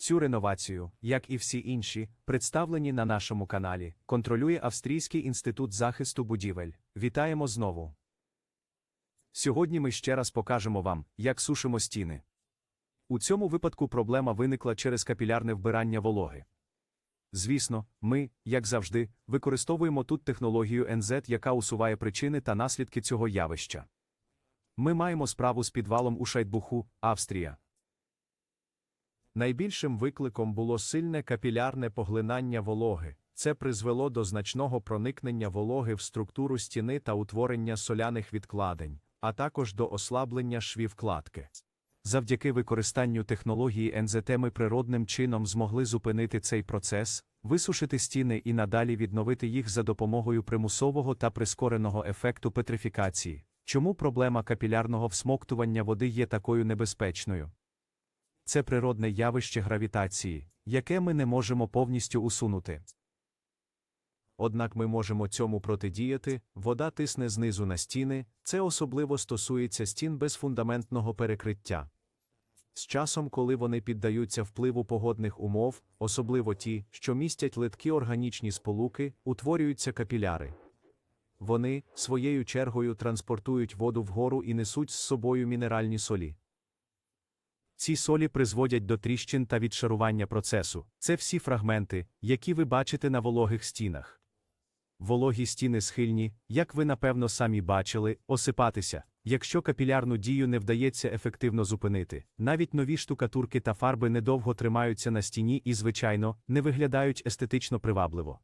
Цю реновацію, як і всі інші, представлені на нашому каналі, контролює Австрійський інститут захисту будівель. Вітаємо знову. Сьогодні ми ще раз покажемо вам, як сушимо стіни. У цьому випадку проблема виникла через капілярне вбирання вологи. Звісно, ми, як завжди, використовуємо тут технологію NZ, яка усуває причини та наслідки цього явища. Ми маємо справу з підвалом у Шайтбуху, Австрія. Найбільшим викликом було сильне капілярне поглинання вологи. Це призвело до значного проникнення вологи в структуру стіни та утворення соляних відкладень, а також до ослаблення швів кладки. Завдяки використанню технології НЗТ ми природним чином змогли зупинити цей процес, висушити стіни і надалі відновити їх за допомогою примусового та прискореного ефекту петрифікації. Чому проблема капілярного всмоктування води є такою небезпечною? Це природне явище гравітації, яке ми не можемо повністю усунути. Однак ми можемо цьому протидіяти, вода тисне знизу на стіни, це особливо стосується стін без фундаментного перекриття. З часом, коли вони піддаються впливу погодних умов, особливо ті, що містять литкі органічні сполуки, утворюються капіляри. Вони, своєю чергою, транспортують воду вгору і несуть з собою мінеральні солі. Ці солі призводять до тріщин та відшарування процесу. Це всі фрагменти, які ви бачите на вологих стінах. Вологі стіни схильні, як ви напевно самі бачили, осипатися, якщо капілярну дію не вдається ефективно зупинити. Навіть нові штукатурки та фарби недовго тримаються на стіні і, звичайно, не виглядають естетично привабливо.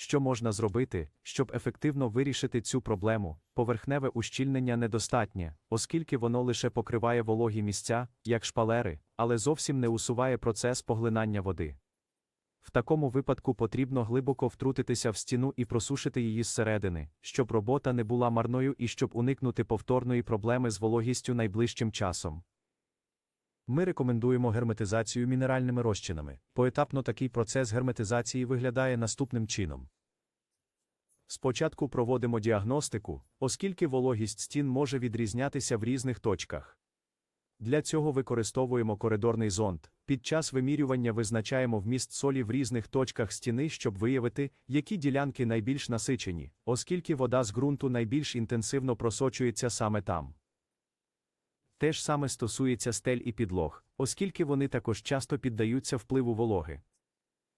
Що можна зробити, щоб ефективно вирішити цю проблему? Поверхневе ущільнення недостатнє, оскільки воно лише покриває вологі місця, як шпалери, але зовсім не усуває процес поглинання води. В такому випадку потрібно глибоко втрутитися в стіну і просушити її зсередини, щоб робота не була марною і щоб уникнути повторної проблеми з вологістю найближчим часом. Ми рекомендуємо герметизацію мінеральними розчинами. Поетапно такий процес герметизації виглядає наступним чином. Спочатку проводимо діагностику, оскільки вологість стін може відрізнятися в різних точках. Для цього використовуємо коридорний зонд. Під час вимірювання визначаємо вміст солі в різних точках стіни, щоб виявити, які ділянки найбільш насичені, оскільки вода з ґрунту найбільш інтенсивно просочується саме там. Те ж саме стосується стель і підлог, оскільки вони також часто піддаються впливу вологи.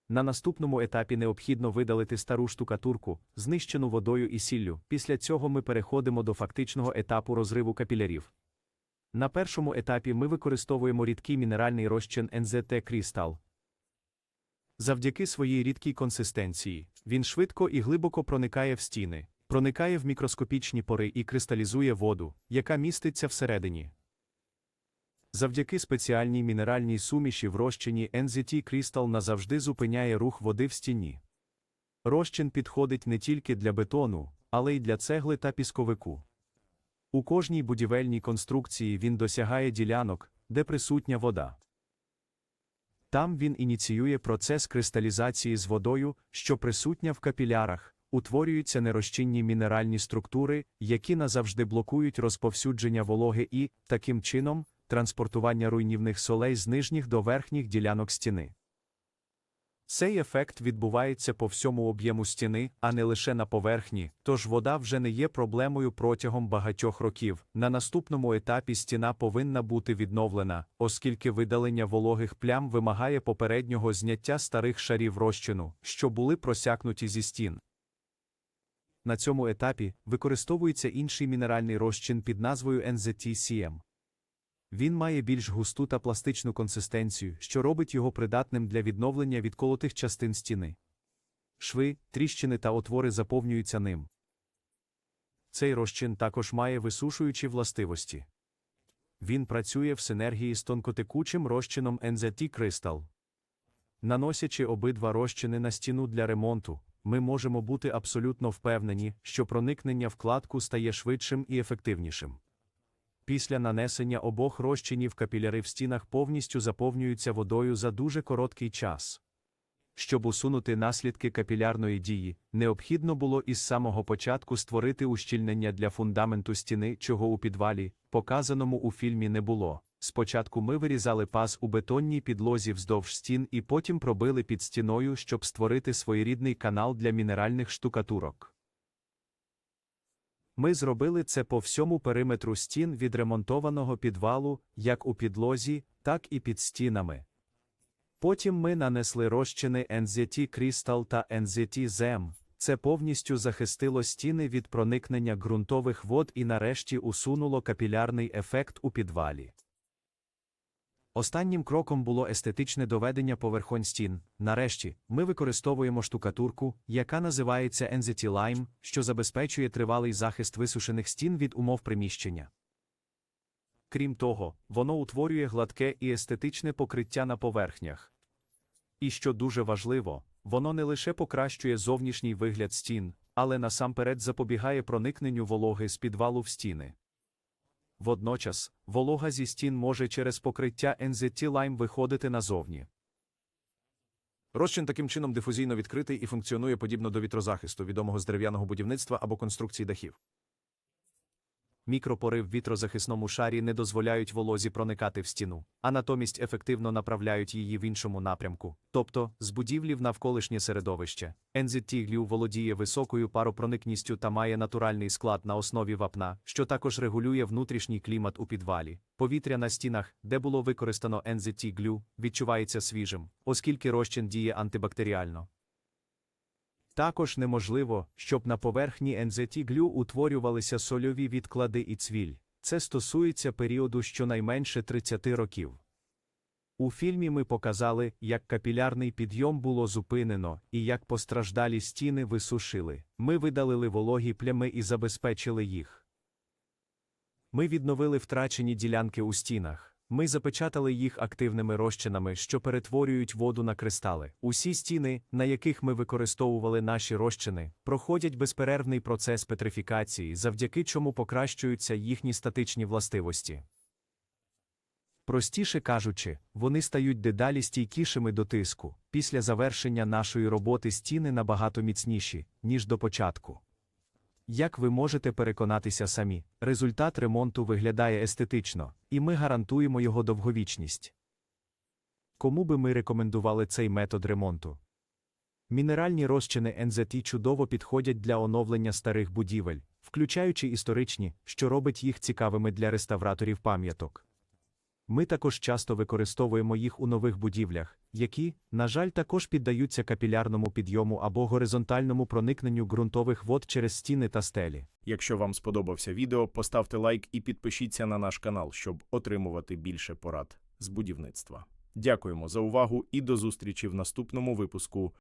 На наступному етапі необхідно видалити стару штукатурку, знищену водою і сіллю. Після цього ми переходимо до фактичного етапу розриву капілярів. На першому етапі ми використовуємо рідкий мінеральний розчин NZT Crystal. Завдяки своїй рідкій консистенції, він швидко і глибоко проникає в стіни, проникає в мікроскопічні пори і кристалізує воду, яка міститься всередині. Завдяки спеціальній мінеральній суміші в розчині NZT Crystal назавжди зупиняє рух води в стіні. Розчин підходить не тільки для бетону, але й для цегли та пісковику. У кожній будівельній конструкції він досягає ділянок, де присутня вода. Там він ініціює процес кристалізації з водою, що присутня в капілярах, утворюються нерозчинні мінеральні структури, які назавжди блокують розповсюдження вологи і, таким чином, транспортування руйнівних солей з нижніх до верхніх ділянок стіни. Цей ефект відбувається по всьому об'єму стіни, а не лише на поверхні, тож вода вже не є проблемою протягом багатьох років. На наступному етапі стіна повинна бути відновлена, оскільки видалення вологих плям вимагає попереднього зняття старих шарів розчину, що були просякнуті зі стін. На цьому етапі використовується інший мінеральний розчин під назвою NZT-CM. Він має більш густу та пластичну консистенцію, що робить його придатним для відновлення відколотих частин стіни. Шви, тріщини та отвори заповнюються ним. Цей розчин також має висушуючі властивості. Він працює в синергії з тонкотекучим розчином NZT Crystal. Наносячи обидва розчини на стіну для ремонту, ми можемо бути абсолютно впевнені, що проникнення вкладку стає швидшим і ефективнішим. Після нанесення обох розчинів капіляри в стінах повністю заповнюються водою за дуже короткий час. Щоб усунути наслідки капілярної дії, необхідно було із самого початку створити ущільнення для фундаменту стіни, чого у підвалі, показаному у фільмі не було. Спочатку ми вирізали паз у бетонній підлозі вздовж стін і потім пробили під стіною, щоб створити своєрідний канал для мінеральних штукатурок. Ми зробили це по всьому периметру стін відремонтованого підвалу, як у підлозі, так і під стінами. Потім ми нанесли розчини NZT Crystal та NZT ZEM. Це повністю захистило стіни від проникнення ґрунтових вод і нарешті усунуло капілярний ефект у підвалі. Останнім кроком було естетичне доведення поверхонь стін. Нарешті, ми використовуємо штукатурку, яка називається NZT Lime, що забезпечує тривалий захист висушених стін від умов приміщення. Крім того, воно утворює гладке і естетичне покриття на поверхнях. І що дуже важливо, воно не лише покращує зовнішній вигляд стін, але насамперед запобігає проникненню вологи з підвалу в стіни. Водночас, волога зі стін може через покриття NZT Lime виходити назовні. Розчин таким чином дифузійно відкритий і функціонує подібно до вітрозахисту, відомого з дерев'яного будівництва або конструкції дахів. Мікропори в вітрозахисному шарі не дозволяють волозі проникати в стіну, а натомість ефективно направляють її в іншому напрямку, тобто з будівлі в навколишнє середовище. Глю володіє високою паропроникністю та має натуральний склад на основі вапна, що також регулює внутрішній клімат у підвалі. Повітря на стінах, де було використано NZT глю, відчувається свіжим, оскільки розчин діє антибактеріально. Також неможливо, щоб на поверхні NZT глю утворювалися сольові відклади і цвіль. Це стосується періоду щонайменше 30 років. У фільмі ми показали, як капілярний підйом було зупинено і як постраждалі стіни висушили. Ми видалили вологі плями і забезпечили їх. Ми відновили втрачені ділянки у стінах. Ми запечатали їх активними розчинами, що перетворюють воду на кристали. Усі стіни, на яких ми використовували наші розчини, проходять безперервний процес петрифікації, завдяки чому покращуються їхні статичні властивості. Простіше кажучи, вони стають дедалі стійкішими до тиску. Після завершення нашої роботи стіни набагато міцніші, ніж до початку. Як ви можете переконатися самі, результат ремонту виглядає естетично, і ми гарантуємо його довговічність. Кому би ми рекомендували цей метод ремонту? Мінеральні розчини NZT чудово підходять для оновлення старих будівель, включаючи історичні, що робить їх цікавими для реставраторів пам'яток. Ми також часто використовуємо їх у нових будівлях, які, на жаль, також піддаються капілярному підйому або горизонтальному проникненню ґрунтових вод через стіни та стелі. Якщо вам сподобався відео, поставте лайк і підпишіться на наш канал, щоб отримувати більше порад з будівництва. Дякуємо за увагу і до зустрічі в наступному випуску